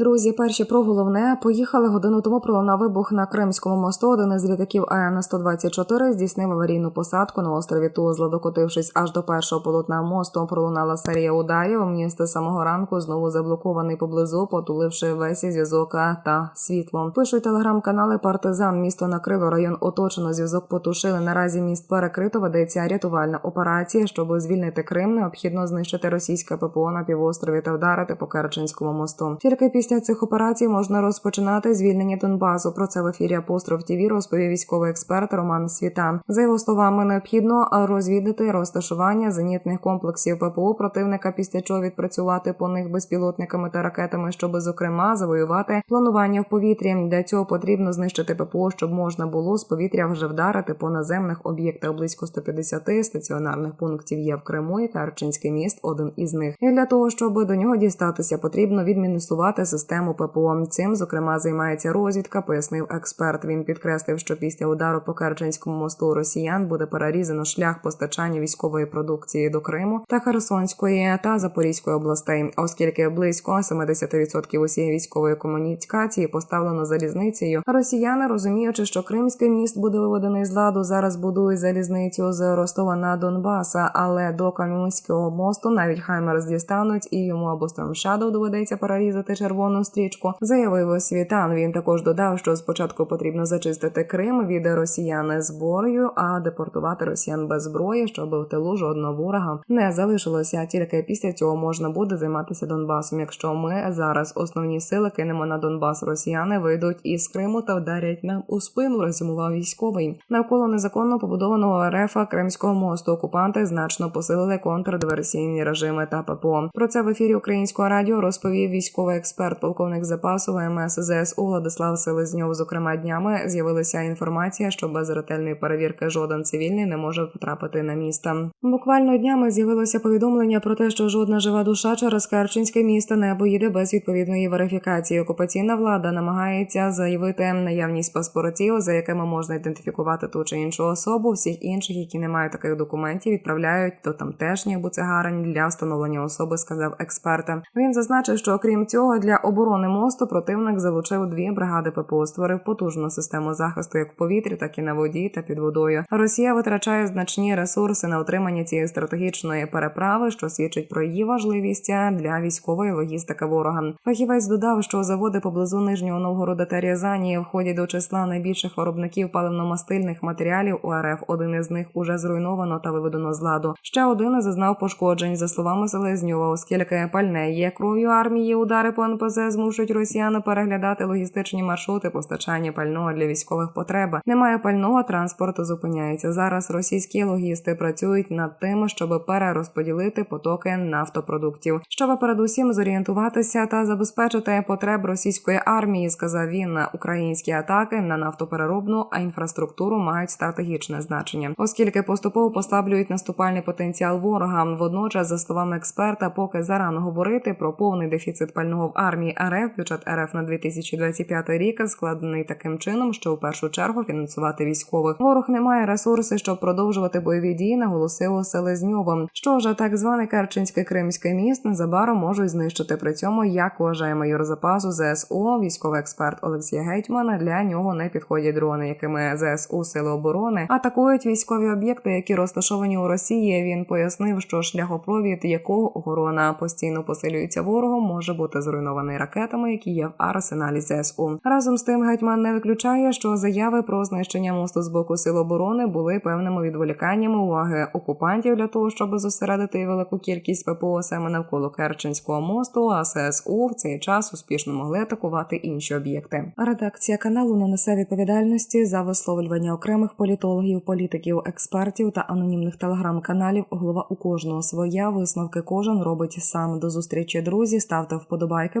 Друзі, перші про головне поїхали годину тому. Пролунав вибух на Кримському мосту. Один із літаків АН 124 здійснив аварійну посадку на острові Тузла. Докотившись аж до першого полотна мосту, пролунала серія ударів. Міст з самого ранку знову заблокований поблизу, потуливши весь зв'язок та світло. Пишуть телеграм-канали Партизан. Місто накрило район оточено. Зв'язок потушили. Наразі міст перекрито. Ведеться рятувальна операція. Щоб звільнити Крим, необхідно знищити російське ППО на півострові та вдарити по Керченському мосту. Тільки після цих операцій можна розпочинати звільнення Донбасу. Про це в ефірі Апостроф ТІВІ розповів військовий експерт Роман Світан. За його словами, необхідно розвідати розташування зенітних комплексів ППО противника, після чого відпрацювати по них безпілотниками та ракетами, щоб зокрема завоювати планування в повітрі. Для цього потрібно знищити ППО, щоб можна було з повітря вже вдарити по наземних об'єктах. Близько 150 стаціонарних пунктів є в Криму і Керченський міст один із них. І для того, щоб до нього дістатися, потрібно відмінусувати систему ППО. Цим зокрема займається розвідка, пояснив експерт. Він підкреслив, що після удару по Керченському мосту росіян буде перерізано шлях постачання військової продукції до Криму та Херсонської та Запорізької областей, оскільки близько 70% усієї військової комунікації поставлено залізницею. Росіяни, розуміючи, що Кримський міст буде виведений з ладу, зараз будують залізницю з Ростова на Донбаса, але до Кам'янського мосту навіть Хаймерс дістануть і йому або Shadow доведеться перерізати червону стрічку. Заявив Світан. Він також додав, що спочатку потрібно зачистити Крим від росіян зброєю, а депортувати росіян без зброї, щоб в тилу жодного ворога не залишилося. Тільки після цього можна буде займатися Донбасом. Якщо ми зараз основні сили кинемо на Донбас, росіяни вийдуть із Криму та вдарять нам у спину. Резюмував військовий навколо незаконно побудованого РФ Кримського мосту. Окупанти значно посилили контрдиверсійні режими та ППО. Про це в ефірі українського радіо розповів військовий експерт, полковник запасу ВМС ЗСУ Владислав Селезньов. Зокрема, днями з'явилася інформація, що без ретельної перевірки жоден цивільний не може потрапити на місто. Буквально днями з'явилося повідомлення про те, що жодна жива душа через Керченське місто не поїде без відповідної верифікації. Окупаційна влада намагається заявити наявність паспортів, за якими можна ідентифікувати ту чи іншу особу. Всіх інших, які не мають таких документів, відправляють до тамтешніх буцегарень для встановлення особи, сказав експерт. Він зазначив, що окрім цього для оборони мосту противник залучив дві бригади ППО, створив потужну систему захисту як в повітрі, так і на воді та під водою. Росія витрачає значні ресурси на утримання цієї стратегічної переправи, що свідчить про її важливість для військової логістики ворога. Фахівець додав, що заводи поблизу нижнього Новгорода та Рязані входять до числа найбільших виробників паливно-мастильних матеріалів у РФ. Один із них уже зруйновано та виведено з ладу. Ще один зазнав пошкоджень за словами Селезньова, оскільки пальне є кров'ю армії. Удари по НПЗ змушують росіян переглядати логістичні маршрути постачання пального для військових потреб. Немає пального, транспорт зупиняється. Зараз російські логісти працюють над тим, щоб перерозподілити потоки нафтопродуктів, щоб передусім зорієнтуватися та забезпечити потреб російської армії. Сказав він, українські атаки на нафтопереробну а інфраструктуру мають стратегічне значення, оскільки поступово послаблюють наступальний потенціал ворога. Водночас, за словами експерта, поки зарано говорити про повний дефіцит пального в армії РФ, бюджет РФ на 2025 рік складений таким чином, що в першу чергу фінансувати військових. Ворог не має ресурси, щоб продовжувати бойові дії, наголосило Селезньовим. Що ж, так зване Керченське Кримське міст незабаром можуть знищити. При цьому, як вважає майор запасу ЗСУ, військовий експерт Олексій Гетьман, для нього не підходять дрони, якими ЗСУ сили оборони атакують військові об'єкти, які розташовані у Росії. Він пояснив, що шляхопровід, якого охорона постійно посилюється ворогом, може бути зруйнований ракетами, які є в арсеналі ЗСУ. Разом з тим, гетьман не виключає, що заяви про знищення мосту з боку сил оборони були певними відволіканнями уваги окупантів для того, щоб зосередити велику кількість ППО саме навколо Керченського мосту. А ССУ в цей час успішно могли атакувати інші об'єкти. Редакція каналу не несе відповідальності за висловлювання окремих політологів, політиків, експертів та анонімних телеграм-каналів. Голова у кожного своя висновки кожен робить сам. До зустрічі, друзі. Ставте вподобайки,